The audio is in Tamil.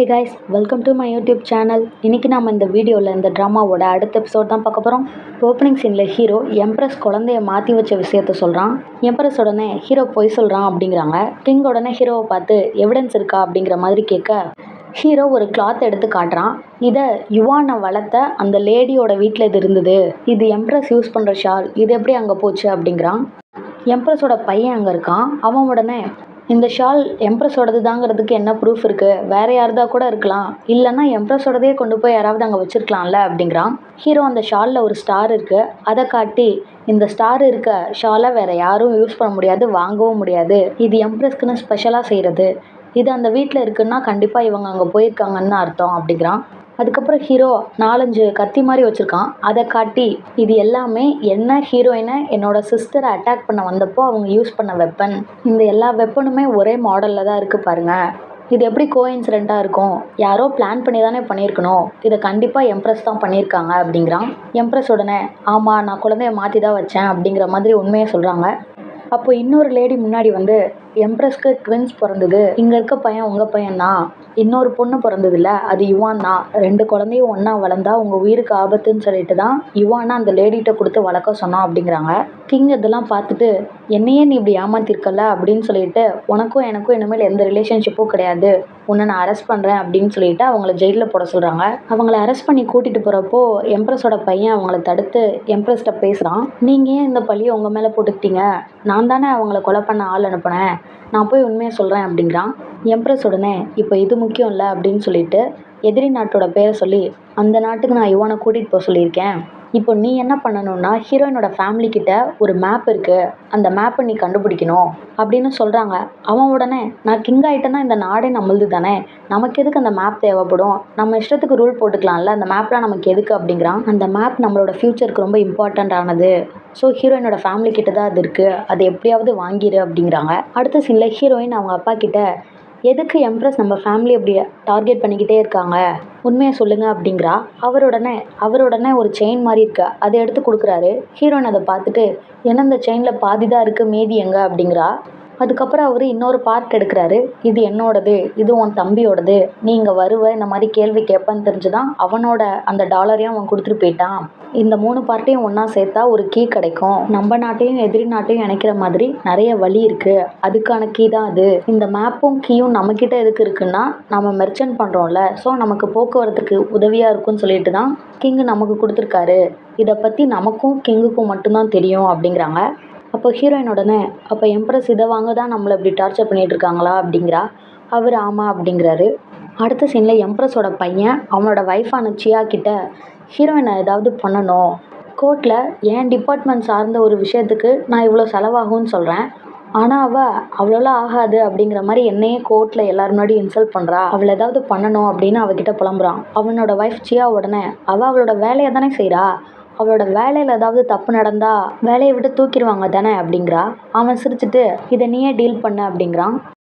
Hey guys welcome to my YouTube channel இன்றைக்கி நம்ம இந்த வீடியோவில் இந்த ட்ராமாவோட அடுத்த எபிசோட் தான் பார்க்க போகிறோம் ஓப்பனிங் சீனில் ஹீரோ எம்ப்ரஸ் குழந்தைய மாற்றி வச்ச விஷயத்த சொல்கிறான் எம்ப்ரஸ் உடனே ஹீரோ பொய் சொல்கிறான் அப்படிங்கிறாங்க. கிங் உடனே ஹீரோவை பார்த்து எவிடன்ஸ் இருக்கா? அப்படிங்கிற மாதிரி கேட்க ஹீரோ ஒரு கிளாத் எடுத்து காட்டுறான். இதை யுவானை வளர்த்த அந்த லேடியோட வீட்டில் இது இருந்தது. இது எம்ப்ரஸ் யூஸ் பண்ணுற ஷால் இது எப்படி அங்கே போச்சு அப்படிங்கிறான். எம்ப்ரஸோட பையன் அங்கே இருக்கான். அவன் உடனே இந்த ஷால் எம்ப்ரஸோடது தாங்கிறதுக்கு என்ன ப்ரூஃப் இருக்குது வேறு யாருதா கூட இருக்கலாம். இல்லைன்னா எம்ப்ரஸோடதே கொண்டு போய் யாராவது அங்கே வச்சுருக்கலாம்ல அப்படிங்கிறான். ஹீரோ அந்த ஷாலில் ஒரு ஸ்டார் இருக்குது அதை காட்டி இந்த ஸ்டார் இருக்க ஷாலை வேறு யாரும் யூஸ் பண்ண முடியாது வாங்கவும் முடியாது. இது எம்ப்ரஸ்க்குன்னு ஸ்பெஷலாக செய்கிறது இது அந்த வீட்டில் இருக்குன்னா கண்டிப்பாக இவங்க அங்கே போயிருக்காங்கன்னு அர்த்தம் அப்படிங்கிறான். அதுக்கப்புறம் ஹீரோ நாலஞ்சு கத்தி மாதிரி வச்சுருக்கான். அதை காட்டி இது எல்லாமே என்ன ஹீரோயினை என்னோட சிஸ்டரை அட்டாக் பண்ண வந்தப்போ அவங்க யூஸ் பண்ண வெப்பன் இந்த எல்லா வெப்பனுமே ஒரே மாடலில் தான் இருக்குது பாருங்க. இது எப்படி கோ இன்சிடெண்ட்டாக இருக்கும்? யாரோ பிளான் பண்ணி தானே பண்ணியிருக்கணும். இதை கண்டிப்பாக எம்ப்ரஸ் தான் பண்ணியிருக்காங்க அப்படிங்கிறான். எம்ப்ரஸ் உடனே ஆமாம் நான் குழந்தைய மாற்றி தான் வச்சேன் அப்படிங்கிற மாதிரி உண்மையை சொல்கிறாங்க அப்போ இன்னொரு லேடி முன்னாடி வந்து எம்ப்ரஸ்க்கு ட்வின்ஸ் பிறந்தது. இங்கே இருக்க பையன் உங்கள் பையன் தான். இன்னொரு பொண்ணு பிறந்ததில்ல. அது யுவான் தான். ரெண்டு குழந்தையும் ஒன்றா வளர்ந்தா உங்கள் உயிருக்கு ஆபத்துன்னு சொல்லிட்டு தான் யுவானை அந்த லேடிகிட்ட கொடுத்து வளர்க்க சொன்னான் அப்படிங்கிறாங்க. கிங் இதெல்லாம் பார்த்துட்டு என்னையே நீ இப்படி ஏமாத்திருக்கல அப்படின்னு சொல்லிட்டு உனக்கும் எனக்கும் இனிமேல் எந்த ரிலேஷன்ஷிப்பும் கிடையாது. உன்னை நான் அரெஸ்ட் பண்ணுறேன் அப்படின்னு சொல்லிட்டு அவங்கள ஜெயிலில் போட சொல்கிறாங்க அவங்கள அரெஸ்ட் பண்ணி கூட்டிகிட்டு போகிறப்போ எம்ப்ரஸோட பையன் அவங்கள தடுத்து எம்ப்ரஸ்கிட்ட பேசுகிறான் நீங்கள் ஏன் இந்த பழியை உங்கள் மேலே போட்டுக்கிட்டீங்க? நான் தானே அவங்கள கொலை பண்ண ஆள் அனுப்புனேன். நான் போய் உண்மையை சொல்கிறேன் அப்படிங்கிறான். எம்ப்ரஸ் உடனே இப்போ இது முக்கியம் இல்லை அப்படின்னு சொல்லிட்டு எதிரி நாட்டோட பேரை சொல்லி அந்த நாட்டுக்கு நான் யுவானை கூட்டிகிட்டு போக சொல்லியிருக்கேன். இப்போ நீ என்ன பண்ணணும்னா ஹீரோயினோட ஃபேமிலி கிட்ட ஒரு மேப் இருக்குது அந்த மேப்பை நீ கண்டுபிடிக்கணும் அப்படின்னு சொல்கிறாங்க அவன் உடனே நான் கிங் ஆகிட்டேன்னா இந்த நாடே நம்மளுது தானே நமக்கு எதுக்கு அந்த மேப் தேவைப்படும்? நம்ம இஷ்டத்துக்கு ரூல் போட்டுக்கலாம்ல. அந்த மேப்லாம் நமக்கு எதுக்கு? அப்படிங்கிறான். அந்த மேப் நம்மளோட ஃப்யூச்சருக்கு ரொம்ப இம்பார்ட்டண்ட் ஆனது. ஸோ ஹீரோயினோட ஃபேமிலி கிட்ட தான் அது இருக்குது அது எப்படியாவது வாங்கிடு அப்படிங்கிறாங்க. அடுத்த சீனில் ஹீரோயின் அவங்க அப்பா கிட்ட எதுக்கு எம்ப்ரஸ் நம்ம ஃபேமிலி அப்படி டார்கெட் பண்ணிக்கிட்டே இருக்காங்க? உண்மையை சொல்லுங்க அப்படிங்கிறா. அவருடனே அவருடனே ஒரு செயின் மாதிரி இருக்கு. அதை எடுத்து கொடுக்குறாரு. ஹீரோயின் அதை பார்த்துட்டு என்ன இந்த செயினில் பாதி தான் இருக்குது மீதி எங்கே? அப்படிங்கிறா. அதுக்கப்புறம் அவர் இன்னொரு பார்ட் எடுக்கிறாரு. இது என்னோடது இது உன் தம்பியோடது நீ இங்கே வருவ இந்த மாதிரி கேள்வி கேட்பேன்னு தெரிஞ்சு தான் அவனோட அந்த டாலரையும் அவன் கொடுத்துட்டு போயிட்டான். இந்த மூணு பார்ட்டையும் ஒன்றா சேர்த்தா ஒரு கீ கிடைக்கும். நம்ம நாட்டையும் எதிரி நாட்டையும் இணைக்கிற மாதிரி நிறைய வழி இருக்குது அதுக்கான கீ தான் அது. இந்த மேப்பும் கீயும் நம்மக்கிட்ட எதுக்கு இருக்குன்னா நம்ம மெர்ச்சன்ட் பண்ணுறோம்ல ஸோ நமக்கு போக்குவரத்துக்கு உதவியாக இருக்கும்னு சொல்லிட்டு தான் கிங்கு நமக்கு கொடுத்துருக்காரு. இதை பற்றி நமக்கும் கிங்குக்கும் மட்டும்தான் தெரியும் அப்படிங்கிறாங்க. அப்போ ஹீரோயின் உடனே அப்போ எம்ப்ரஸ் இதை வாங்க தான் நம்மளை இப்படி டார்ச்சர் பண்ணிகிட்டு இருக்காங்களா அப்படிங்கிறா. அவர் ஆமாம் அப்படிங்கிறாரு. அடுத்த சீனில் எம்ப்ரஸோட பையன் அவனோட ஒய்ஃபான சியா கிட்ட ஹீரோயினை ஏதாவது பண்ணணும். கோர்ட்டில் என் டிபார்ட்மெண்ட் சார்ந்த ஒரு விஷயத்துக்கு நான் இவ்வளோ செலவாகும்னு சொல்கிறேன் ஆனால் அவள் அவ்வளோலாம் ஆகாது அப்படிங்கிற மாதிரி என்னையே கோர்ட்டில் எல்லாரும் முன்னாடி இன்சல்ட் பண்ணுறா அவளை ஏதாவது பண்ணணும் அப்படின்னு அவகிட்ட புலம்புறான். அவனோட ஒய்ஃப் சியா உடனே அவள் அவளோட வேலையை தானே செய்கிறா அவளோட வேலையில் ஏதாவது தப்பு நடந்தால் வேலையை விட்டு தூக்கிடுவாங்க தானே அப்படிங்கிறா. அவன் சிரிச்சுட்டு இதை நீயே டீல் பண்ண அப்படிங்கிறான்.